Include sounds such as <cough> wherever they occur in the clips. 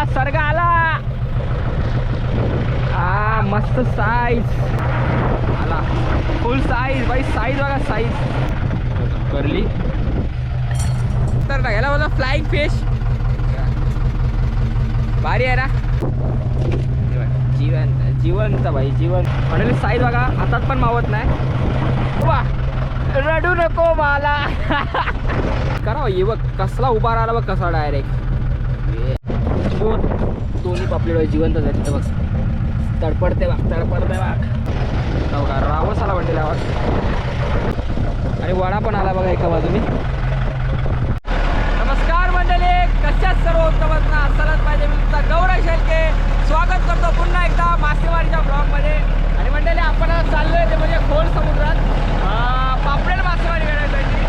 आला सरगा आला. हा मस्त साईज आला. फुल साईज बाई साईज बघा साईज करली. तर ना याला बोला फ्लाइंग फिश भारी आहे ना? जिवंत जिवंत भाई जिवंत म्हणाली साईज बघा हातात पण मावत नाही. वा रडू नको मला. <laughs> करा ये बघ कसला उभा राहिला बघ कसा डायरेक्ट दोन्ही पापलेट जिवंत झाले तिथं बघ. तडपडते बघ तडपडते बघ हो का रावस आला वाटेल आवाज आणि वडा पण आला बघा एका बाजूने. नमस्कार मंडळी कशाच सर्व? उत्तम असलाच पाहिजे मी तुमचा गौरव शेलके स्वागत करतो पुन्हा एकदा मासेमारीच्या ब्लॉगमध्ये. आणि मंडळी आपण आता चाललोय ते म्हणजे खोल समुद्रात. अं, पापलेट मासेमारी करण्यासाठी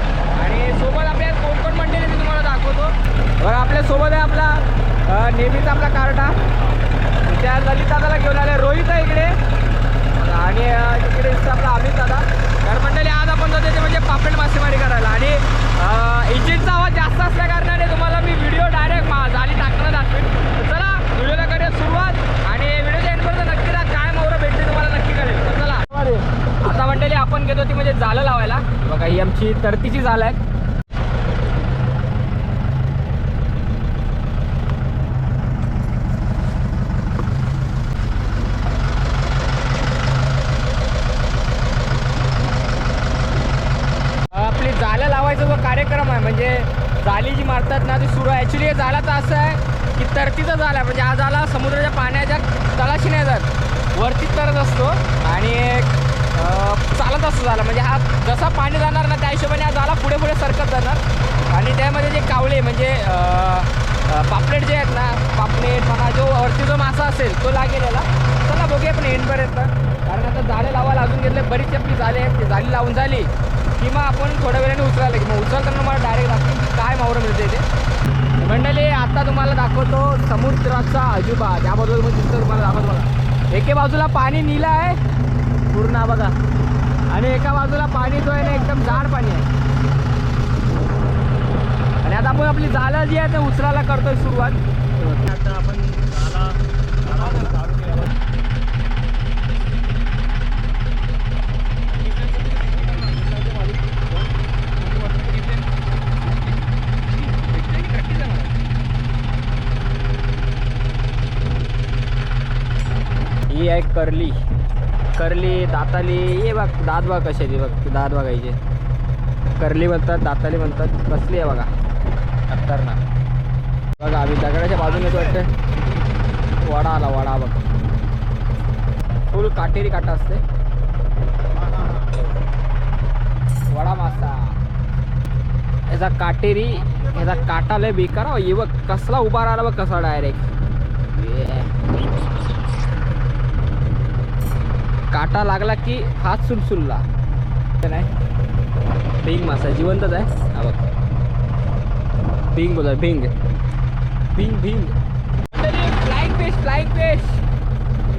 आणि सोबत आपल्या कोण कोण मंडळी मी तुम्हाला दाखवतो बरं आपल्यासोबत आहे आपला अं, नेहमीचा आपला कार्टा. त्या ललित दादाला घेऊन आले. रोहित आहे इकडे. आणि तिकडे आपला अमित दादा. तर मंडळी आज आपण जाते ते म्हणजे पापलेट मासेमारी करायला. आणि इंजिनचा आवाज जास्त असल्या कारणाने तुम्हाला मी व्हिडिओ डायरेक्ट माझा आणि टाकणं दाखवेन. चला व्हिडिओला करूया सुरुवात. आणि व्हिडिओच्या एंडपर्यंत नक्की राहा. काय मोहरं भेटते तुम्हाला नक्की कळेल. चला. आता मंडळी आपण घेतो ती म्हणजे जालं लावायला. बघा ही आमची तरतीची जाल आहे आपली जालं लावायचा जो कार्यक्रम आहे म्हणजे जाली जी मारतात ना ती सुरू आहे. ॲक्च्युली हे तर असं आहे की तरतीचा झाला आहे. म्हणजे हा झाला समुद्राच्या पाण्याच्या तळाशी नाही जात वरती तरच असतो आणि चालत असतो झाला. म्हणजे हा जसा पाणी जाणार ना त्या हिशोबाने हा झाला पुढे पुढे सरकत जाणार. आणि त्यामध्ये जे कावळे म्हणजे पापलेट जे आहेत ना पापलेट म्हणा जो वरती जो मासा असेल तो लागेल याला चला बघूया पण एंडपर्यंत कारण आता जाळे लावायला अजून घेतले बरीच आपली झाले आहेत ती जाळी लावून झाली. की मग आपण थोड्या वेळाने उचलायला की मग उचलताना मला डायरेक्ट दाखवून काय मावरं मिळते ते. मंडळी आता तुम्हाला दाखवतो समुद्राचा अजुबा. त्याबद्दल मग दिसतं तुम्हाला दाखवतो बघा. एके बाजूला पाणी नीला आहे. पूर्ण बघा. आणि एका बाजूला पाणी जो आहे ना एकदम जाड पाणी आहे. आणि आता आपण आपली जालं जी आहे ते उचलायला करतोय सुरुवात. आता आपण ही आहे करली. करली दाताली हे बघ दात बघ कशी आहे ती बघ दात बघायचे. करली म्हणतात दाताली म्हणतात कसली आहे बघा. खतरनाक. बघा आम्ही दगडाच्या बाजूने येतो वाटतं. वडा आला वडा बघ. फुल काटेरी काटा असते. वडा मासा. याचा काटेरी याचा काटा लय बेकार हो ये बघ कसला उभा राहिला बघ कसा डायरेक्ट काटा लागला की हात सुलसुलला. नाही. भिंग मासा जिवंतच आहे. हा बघ. भिंग बोला भिंग भिंग भिंग फ्लाईंग फिश फ्लाईंग फिश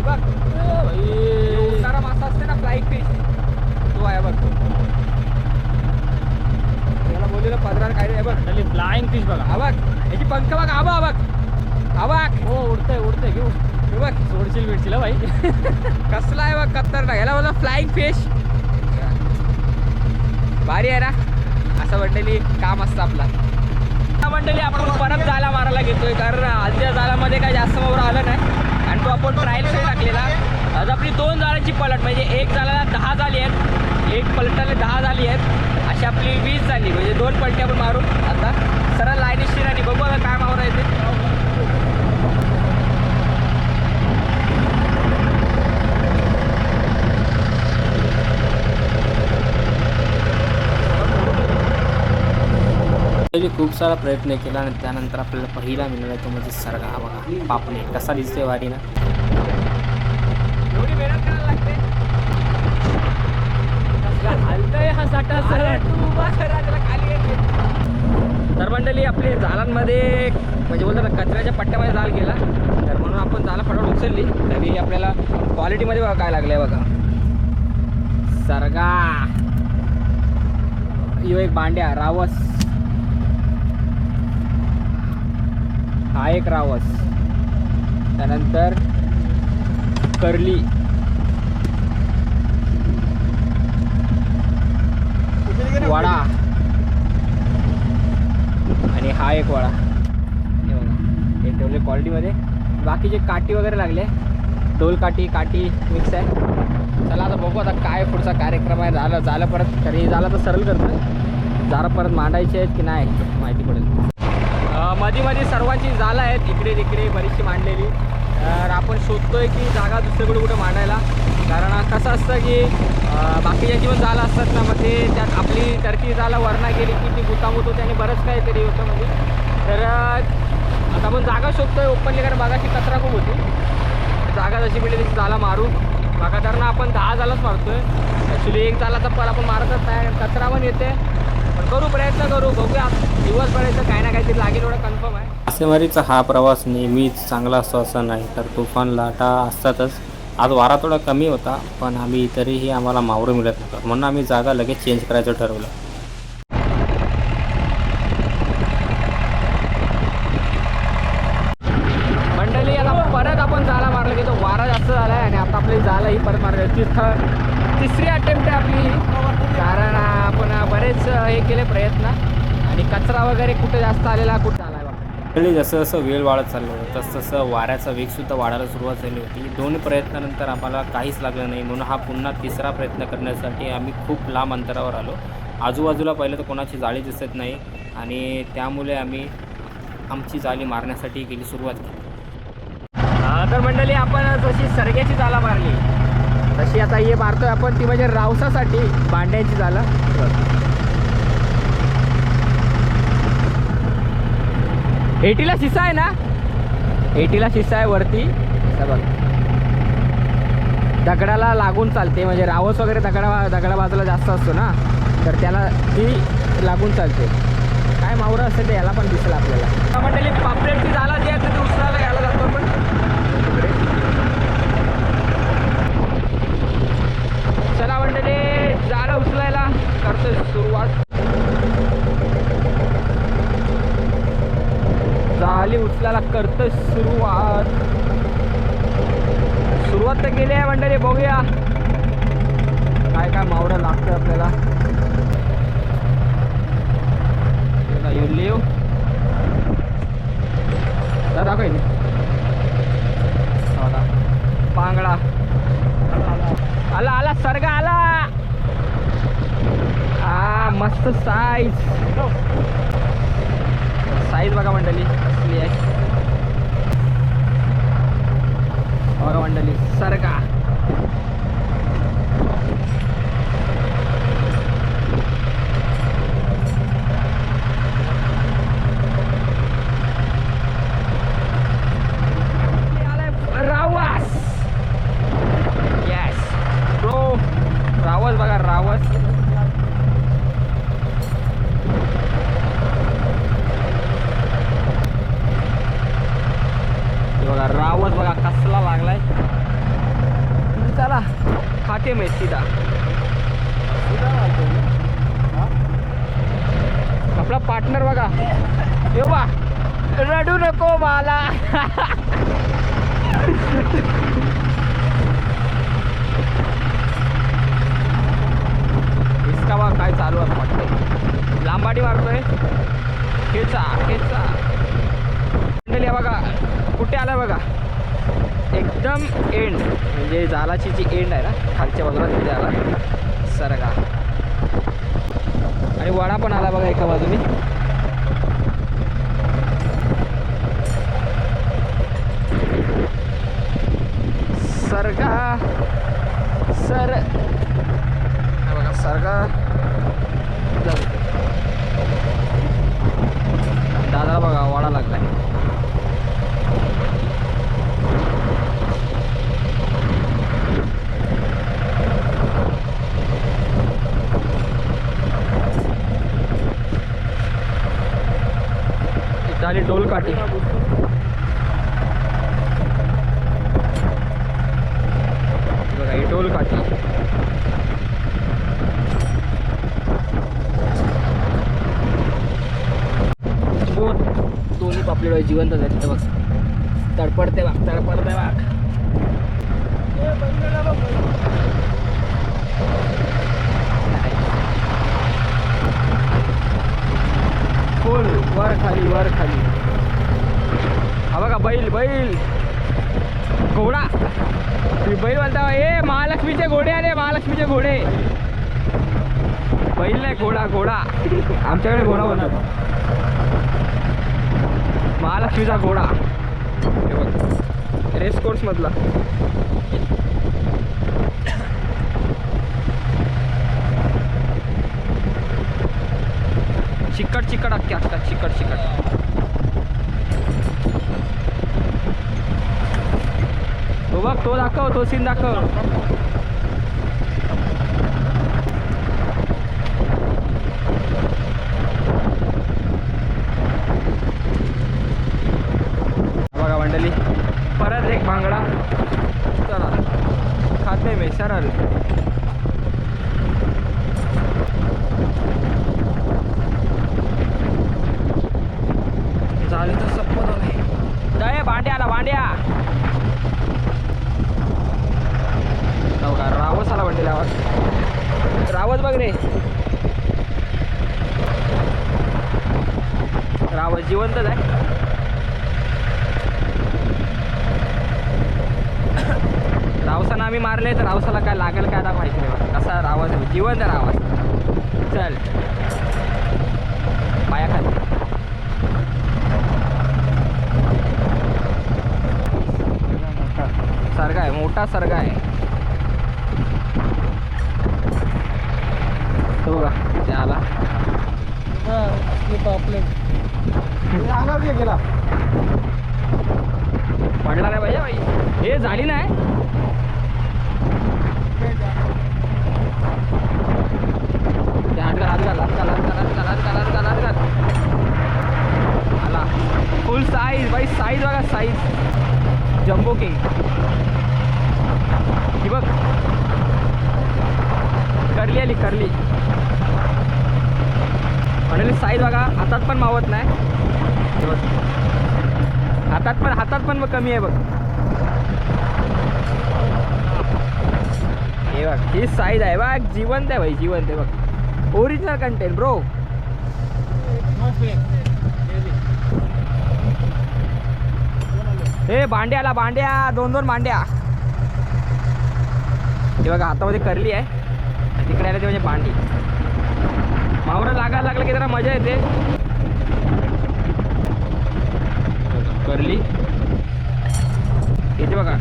बघ. उडणारा मासा असते ना फ्लाईंग फिश तो आहे बघ. त्याला बोललेलं पदरार काय आहे बघ. खाली फ्लाइंग फिश बघा. हा बघ. याची पंख बघ. हा बघ बघ. हो उडतंय उडतंय. घेऊ. हे बघ सोडशील बिडशील हो भाई. <laughs> कसला आहे बघ खतरनाक. ह्याला बोला फ्लाईंग फिश भारी आहे ना? असं मंडळी काम असतं आपला. आता मंडळी आपण परत जायला मारायला घेतोय कारण आजच्या जाळामध्ये काही जास्त मोर आलं नाही. आणि तो आपण ट्रायलसाठी टाकलेला. आज आपली दोन जाळ्यांची पलट म्हणजे एक जाळ्याला दहा झाली आहेत एक पलटाला दहा झाली आहेत. अशी आपली वीस झाली म्हणजे दोन पलटे आपण मारू आता सरळ लाईनीशी आणि बघू आता काय मावरा येते मी खूप सारा प्रयत्न केला आणि त्यानंतर आपल्याला पहिला मिळाला तो म्हणजे सरगा. बघा पापणे कसा दिसतोय ना एवढी मेहनत करायला लागते? हलतंय हा साठा तर मंडळी आपले जालांमध्ये म्हणजे बोलतात ना कचऱ्याच्या पट्ट्यामध्ये जाल गेला. तर म्हणून आपण जाला फटाफट उचलली. तरी आपल्याला क्वालिटीमध्ये बघा काय लागलंय बघा. सरगा. यो एक बांड्या रावस. हा एक रावस. त्यानंतर कर्ली. वडा. आणि हा एक वडा. हे बघा. हे ठेवले क्वालिटीमध्ये. बाकीचे काठी वगैरे लागले डोल काठी काठी मिक्स आहे. चला आता बघू आता काय पुढचा कार्यक्रम आहे. झालं झालं परत तरी झालं तर सरळ करतो जरा परत मांडायचे आहेत की नाही माहिती पडेल. अं, मध्ये मध्ये सर्वांची जालं आहेत इकडे तिकडे बरीचशी मांडलेली. तर आपण शोधतोय की जागा दुसरीकडे कुठं मांडायला. कारण कसं असतं की बाकीच्या जीवन जालं असतात ना मग ते त्यात आपली टर्की जाला वरणा गेली की ती गुतामुत होते आणि बरंच काहीतरी होतं म्हणजे. तर आता आपण जागा शोधतोय ओपनली कारण बागाची कचरा खूप होती. जागा जशी मिळेल तशी जाला मारू. ना आपण दहा जालाच मारतोय. ॲक्च्युली एक जालाचा पण आपण मारतच नाही कचरा पण येते. पण करू प्रयत्न करू बघूया. दिवस पडायचं काही ना काहीतरी लागेल एवढं कन्फर्म आहे. मासेमारीचा हा प्रवास नेहमीच चांगला असतो असं नाही. तर तुफान लाटा असतातच. आज वारा थोडा कमी होता पण आम्ही तरीही आम्हाला मावरं मिळत नव्हतं. म्हणून आम्ही जागा लगेच चेंज करायचं ठरवलं. मंडळी आता परत आपण जाला मारलं की तो वारा जास्त झाला आहे आणि आता आपली जाला ही परत मारली. तिथं तिसरी अटेम्प्ट आहे आपली. बरेच हे केले प्रयत्न. आणि कचरा वगैरे कुठे जास्त आलेला कुठं झाला आहे जसं जसं वेळ वाढत चाललं होतं तसं तसं वाऱ्याचा वेगसुद्धा वाढायला सुरुवात झाली होती. दोन प्रयत्नानंतर आम्हाला काहीच लागलं नाही. म्हणून हा पुन्हा तिसरा प्रयत्न करण्यासाठी आम्ही खूप लांब अंतरावर आलो. आजूबाजूला पाहिलं तर कोणाची जाळी दिसत नाही. आणि त्यामुळे आम्ही आमची जाळी मारण्यासाठी गेली सुरुवात केली. तर मंडळी आपण जशी सरग्याची जाला मारली तशी आता हे मारतोय आपण. ती म्हणजे रावसासाठी भांड्याची जाला एटीला शिसा आहे ना? एटीला शिसा आहे वरती. असं बघ. दगडाला लागून चालते म्हणजे रावस वगैरे दगडा दगडा बाजूला जास्त असतो ना? तर त्याला ती लागून चालते. काय मावरं असेल ते याला पण दिसेल आपल्याला. मंडळी पापलेटची झाला जी आहे ते उचलायला घ्यायला जातो पण चला मंडळी जाळं उचलायला करतोय सुरुवात. झाली उचलायला करतं सुरुवात. सुरुवात तर केली आहे मंडळी बघूया काय काय मावरं लागतं आपल्याला येऊन लिव दाखव पांगडा आला आला सरगा आला आ मस्त साईज साईज बघा मंडळी कसली आहे बघा मंडळी सरगा रावस येस ब्रो रावस बघा रावस हे बघा रावस बघा कसला लागलाय चला खाते मी सीधा। आपला पार्टनर बघा। ये बा रडू नको मला. इसका बा काय चालू आहे वाटतंय लांबाडी मारतोय. खेचा खेचा. मंडळी हा बघा कुठे आला बघा? एकदम एंड म्हणजे जालाची जी एंड आहे ना खालच्या बाजूला तिथे आला. सरगा आणि वडा पण आला बघा एका बाजूने. सरगा सर. बघा सरगा दादा बघा वाडा लागलाय. इथं डोल काठी बघा ही डोल काठी दोन हो, दोन्ही पापलेट जिवंत झाले तर बघ. तडपडते बाग तडपडते बाग फुल वर खाली वर खाली. हा बघा बैल बैल. घोडा. तुम्ही बैल बोलता ए महालक्ष्मीचे घोडे आले महालक्ष्मीचे घोडे. बैल नाही घोडा घोडा. आमच्याकडे घोडा होणार महालक्ष्मीचा घोडा. रेस कोर्स मधला चिकट चिकट अख्ख्या अख्खा चिकट चिकट. तो बघ तो दाखव तो सीन दाखव बघा मंडळी परत एक भांगडा चला खाते मी सरळ झाले तर संपत आले दये भांड्या आला भांड्या जाऊ का रावस आला म्हणते आवाज बघ रे. रावस जिवंतच आहे रावसानं आम्ही मारले तर रावसाला काय लागेल काय आता माहिती नाही कसा रावस आहे जिवंत रावस चल. पाया खाली सरगा आहे मोठा सरगा आहे तो बघा ते आला गेला पडला नाही पाहिजे बाई हे झाली नाही ते हात घाल, हात घाल, हात घाल, हात घाल, हात घाल, हात घाल, हात घाल, हात घाल. आला फुल साईज बाई साईज बघा साईज जम्बो किंग ही बघ करली आली करली म्हणाली साईज बघा हातात पण मावत नाही. हातात पण हातात पण कमी आहे बघ. हे बघ ही साईज आहे बघ जिवंत आहे भाई जिवंत आहे बघ. ओरिजिनल कंटेंट ब्रो हे भांड्याला भांड्या दोन दोन भांड्या. हे बघा हातामध्ये करली आहे. तिकडे आले ते म्हणजे भांडी. मावरं लागायला लागलं की जरा मजा येते. करली. इथे बघा.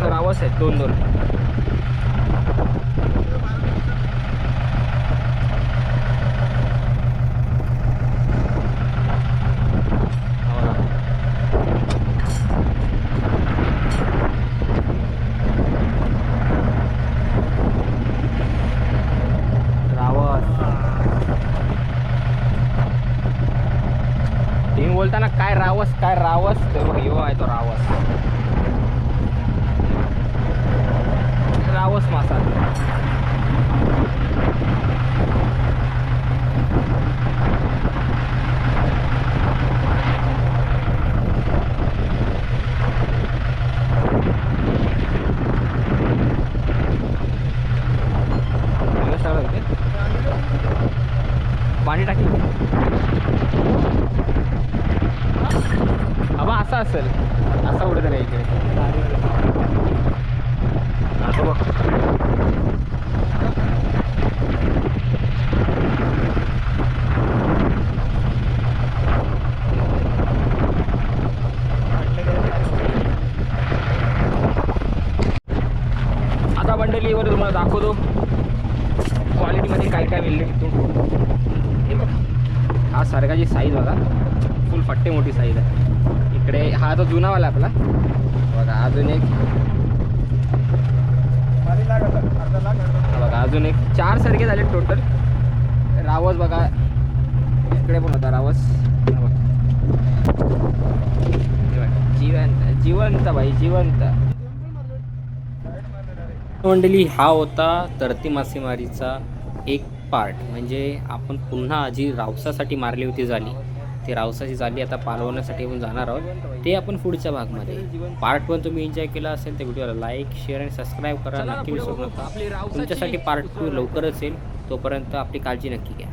तर आवाज आहेत दोन दोन हा बघा. रावस तुम्ही बोलताना काय रावस काय रावस तर बघ यो आहे तो रावस रावस मासा हे सगळं इथे. पाणी टाकली हवा असा असेल असा उडत नाही इकडे आता बघ आता बंडलीवर तुम्हाला दाखवतो. क्वालिटीमध्ये काय काय मिळले तिथून. हे बघा. हा सारखाची साईज बघा. फुल फट्टे मोठी साईज आहे. इकडे हा तो जुनावाला आपला. बघा अजून एक. बघा अजून एक. चार सारखे झाले टोटल रावस बघा. इकडे पण होता रावस. जिवंत जिवंत बाई जिवंत. मंडळी हा होता तरती मासेमारीचा एक पार्ट म्हणजे आपण पुन्हा जी रावसासाठी मारली होती झाली ती रावसाची जाली आता पालवण्यासाठी आपण जाणार आहोत. ते आपण पुढच्या भागमध्ये. पार्ट वन तुम्ही एन्जॉय केला असेल तर व्हिडिओला लाईक शेअर आणि सबस्क्राईब करा. नक्की विसरू. नका. तुमच्यासाठी पार्ट टू लवकरच येईल तोपर्यंत आपली काळजी नक्की घ्या.